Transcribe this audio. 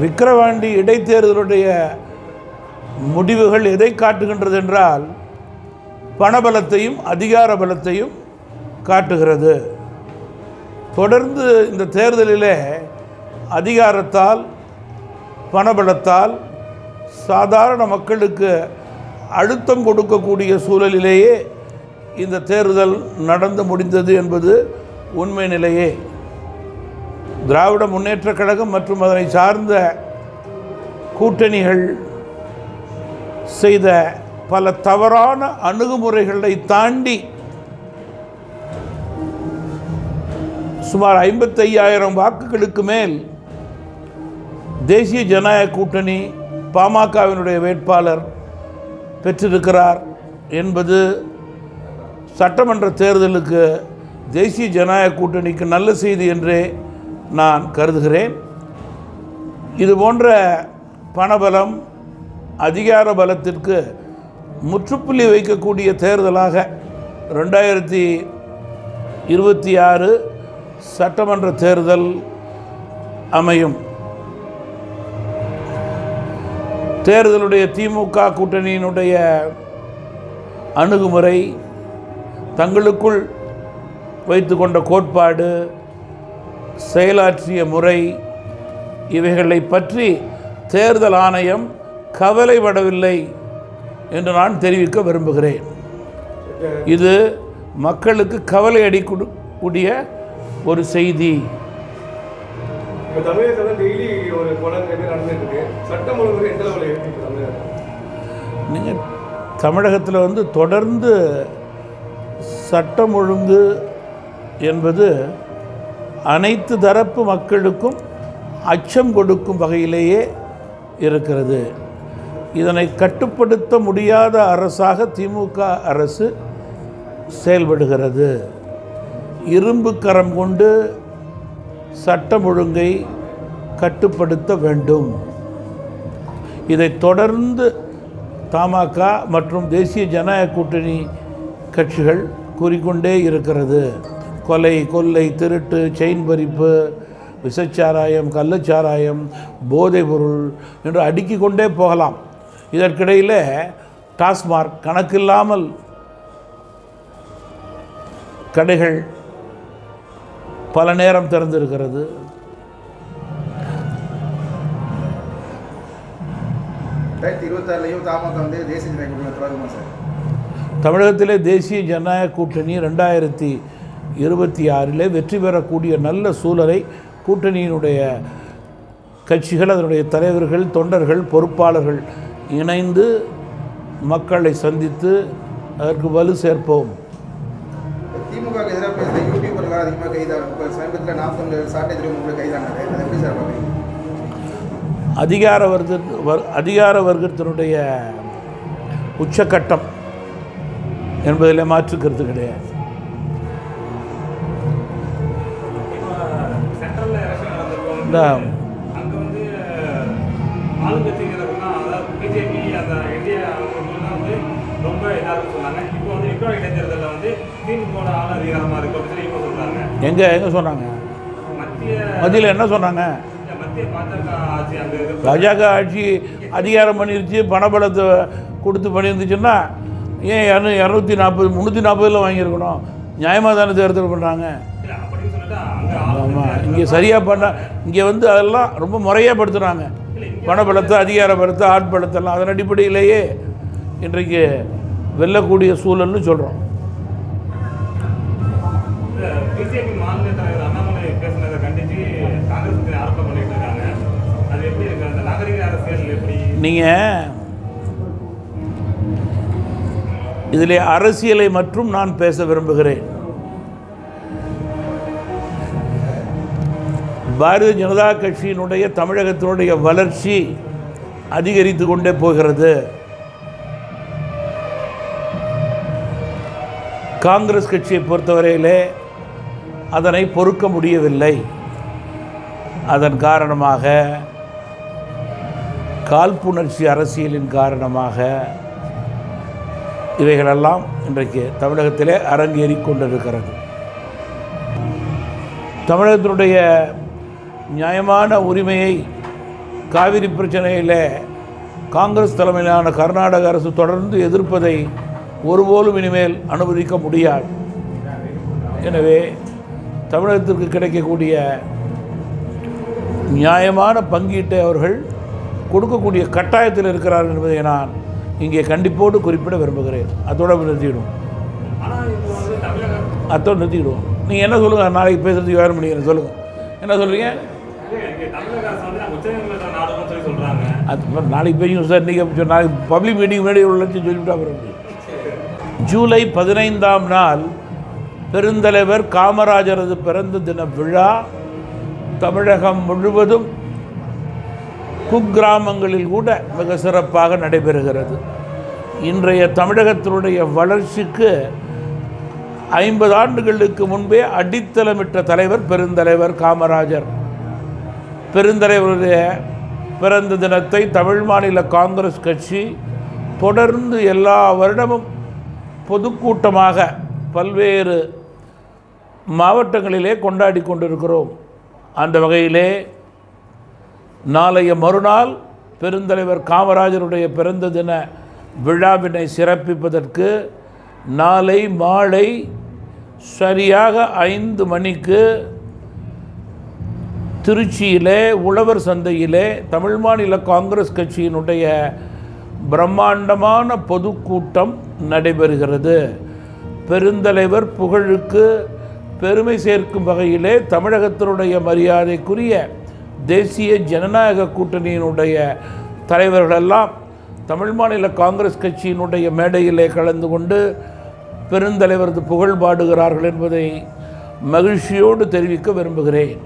விக்கிரவாண்டி இடைத்தேர்தலுடைய முடிவுகள் எதை காட்டுகின்றது என்றால் பணபலத்தையும் அதிகார பலத்தையும் காட்டுகிறது. தொடர்ந்து இந்த தேர்தலிலே அதிகாரத்தால் பணபலத்தால் சாதாரண மக்களுக்கு அழுத்தம் கொடுக்கக்கூடிய சூழலிலேயே இந்த தேர்தல் நடந்து முடிந்தது என்பது உண்மை நிலையே. திராவிட முன்னேற்றக் கழகம் மற்றும் அதனை சார்ந்த கூட்டணிகள் செய்த பல தவறான அணுகுமுறைகளை தாண்டி சுமார் ஐம்பத்தையாயிரம் வாக்குகளுக்கு மேல் தேசிய ஜனநாயக கூட்டணி பாமகவினுடைய வேட்பாளர் பெற்றிருக்கிறார் என்பது சட்டமன்ற தேர்தலுக்கு தேசிய ஜனநாயக கூட்டணிக்கு நல்ல செய்தி என்றே நான் கருதுகிறேன். இது போன்ற பணபலம் அதிகார பலத்திற்கு முற்றுப்புள்ளி வைக்கக்கூடிய தேர்தலாக ரெண்டாயிரத்தி இருபத்தி ஆறு சட்டமன்ற தேர்தல் அமையும். தேர்தலுடைய திமுக கூட்டணியினுடைய அணுகுமுறை தங்களுக்குள் வைத்துக்கொண்ட கோட்பாடு செயலாற்றிய முறை இவைகளை பற்றி தேர்தல் ஆணையம் கவலைப்படவில்லை என்று நான் தெரிவிக்க விரும்புகிறேன். இது மக்களுக்கு கவலை அடிக்கூடிய ஒரு செய்தி. நீங்கள் தமிழகத்தில் வந்து தொடர்ந்து சட்டம் ஒழுங்கு என்பது அனைத்து தரப்பு மக்களுக்கும் அச்சம் கொடுக்கும் வகையிலேயே இருக்கிறது. இதனை கட்டுப்படுத்த முடியாத அரசாக திமுக அரசு செயல்படுகிறது. இரும்பு கரம் கொண்டு சட்டம் ஒழுங்கை கட்டுப்படுத்த வேண்டும். இதை தொடர்ந்து தமாக மற்றும் தேசிய ஜனநாயக கூட்டணி கட்சிகள் கூறிக்கொண்டே இருக்கிறது. கொலை கொள்ளை திருட்டு செயின் பறிப்பு விஷச்சாராயம் கள்ளச்சாராயம் போதைப் பொருள் என்று அடுக்கி கொண்டே போகலாம். இதற்கிடையில் டாஸ்மார்க் கணக்கில்லாமல் கடைகள் பல நேரம் திறந்திருக்கிறது. ரெண்டாயிரத்தி இருபத்தாறுலையும் தமாக வந்து தேசிய ஜனநாயக தொடருமா சார். தமிழகத்திலே தேசிய ஜனநாயக கூட்டணி ரெண்டாயிரத்தி இருபத்தி ஆறிலே வெற்றி பெறக்கூடிய நல்ல சூழலை கூட்டணியினுடைய கட்சிகள் அதனுடைய தலைவர்கள் தொண்டர்கள் பொறுப்பாளர்கள் இணைந்து மக்களை சந்தித்து அதற்கு வலு சேர்ப்போம். திமுக எதிராக பேசுகிற யூடியூபர்கள் அதிகமாக கைதான இப்போ சமீபத்தில் நாற்பது சாட்டை திரும்ப கைதானாரு அதை எப்படி சார் பார்க்குறீங்க? அதிகார வர்க்க வர் அதிகார வர்க்கத்தினுடைய உச்சக்கட்டம் என்பதில் மாற்றுக்கிறது கிடையாது. எங்கே எங்கே சொன்னாங்க? மத்திய மத்தியில் என்ன சொன்னாங்க? பாஜக ஆட்சி அதிகாரம் பண்ணிருச்சு பணபலத்தை கொடுத்து பண்ணியிருந்துச்சுன்னா ஏன் இரநூ இரநூத்தி நாற்பது முந்நூற்றி நாற்பதில் வாங்கியிருக்கணும்? நியாயமாக தானே தேர்தல் பண்ணுறாங்க ஆமாம் இங்கே சரியாக பண்ண இங்கே வந்து அதெல்லாம் ரொம்ப முறையாக படுத்துகிறாங்க பணபலத்தை அதிகார பலத்தை ஆட்பலத்தெல்லாம் அதன் அடிப்படையிலேயே இன்றைக்கு வெல்லக்கூடிய சூழல்னு சொல்கிறோம் பிஜேபி மாநில தலைவர் அண்ணாமலை பேசுனதை கண்டிச்சு காங்கிரஸ் கட்சி ஆரோப்பம் பண்ணிட்டு இருக்காங்க அது எப்படி இருக்கு அந்த நாகரிக அரசியல் எப்படி நீங்கள் இதிலே அரசியலை மற்றும் நான் பேச விரும்புகிறேன். பாரதிய ஜனதா கட்சியினுடைய தமிழகத்தினுடைய வளர்ச்சி அதிகரித்து கொண்டே போகிறது. காங்கிரஸ் கட்சியை பொறுத்தவரையிலே அதனை பொறுக்க முடியவில்லை. அதன் காரணமாக காழ்ப்புணர்ச்சி அரசியலின் காரணமாக இவைகளெல்லாம் இன்றைக்கு தமிழகத்திலே அரங்கேறி கொண்டிருக்கிறது. தமிழகத்தினுடைய நியாயமான உரிமையை காவிரி பிரச்சனையில் காங்கிரஸ் தலைமையிலான கர்நாடக அரசு தொடர்ந்து எதிர்ப்பதை ஒருபோலும் இனிமேல் அனுமதிக்க முடியாது. எனவே தமிழகத்திற்கு கிடைக்கக்கூடிய நியாயமான பங்கீட்டை அவர்கள் கொடுக்கக்கூடிய கட்டாயத்தில் இருக்கிறார்கள் என்பதை நான் இங்கே கண்டிப்போடு குறிப்பிட விரும்புகிறேன். அதோட நிறுத்திவிடும் அத்தோடு நிறுத்திக்கிடுவோம் நீங்கள் என்ன சொல்லுங்கள் நாளைக்கு பேசுறதுக்கு வேறு முடியும் சொல்லுங்கள் என்ன சொல்கிறீங்க அது நாளைக்கு பேசுங்க சார். நீங்கள் நாளைக்கு பப்ளிக் மீட்டிங் முன்னாடி ஒரு லட்சம் சொல்லிவிட்டா ஜூலை பதினைந்தாம் நாள் பெருந்தலைவர் காமராஜரது பிறந்த தின விழா தமிழகம் முழுவதும் குக்கிராமங்களில் கூட மிக சிறப்பாக நடைபெறுகிறது. இன்றைய தமிழகத்தினுடைய வளர்ச்சிக்கு ஐம்பது ஆண்டுகளுக்கு முன்பே அடித்தளமிட்ட தலைவர் பெருந்தலைவர் காமராஜர். பெருந்தலைவருடைய பிறந்த தினத்தை தமிழ் மாநில காங்கிரஸ் கட்சி தொடர்ந்து எல்லா வருடமும் பொதுக்கூட்டமாக பல்வேறு மாவட்டங்களிலே கொண்டாடி கொண்டிருக்கிறோம். அந்த வகையிலே நாளைய மறுநாள் பெருந்தலைவர் காமராஜருடைய பிறந்த தின விழாவினை சிறப்பிப்பதற்கு நாளை மாலை சரியாக ஐந்து மணிக்கு திருச்சியிலே உழவர் சந்தையிலே தமிழ் மாநில காங்கிரஸ் கட்சியினுடைய பிரம்மாண்டமான பொதுக்கூட்டம் நடைபெறுகிறது. பெருந்தலைவர் புகழுக்கு பெருமை சேர்க்கும் வகையிலே தமிழகத்தினுடைய மரியாதைக்குரிய தேசிய ஜனநாயக கூட்டணியினுடைய தலைவர்களெல்லாம் தமிழ் மாநில காங்கிரஸ் கட்சியினுடைய மேடையிலே கலந்து கொண்டு பெருந்தலைவரது புகழ் பாடுகிறார்கள் என்பதை மகிழ்ச்சியோடு தெரிவிக்க விரும்புகிறேன்.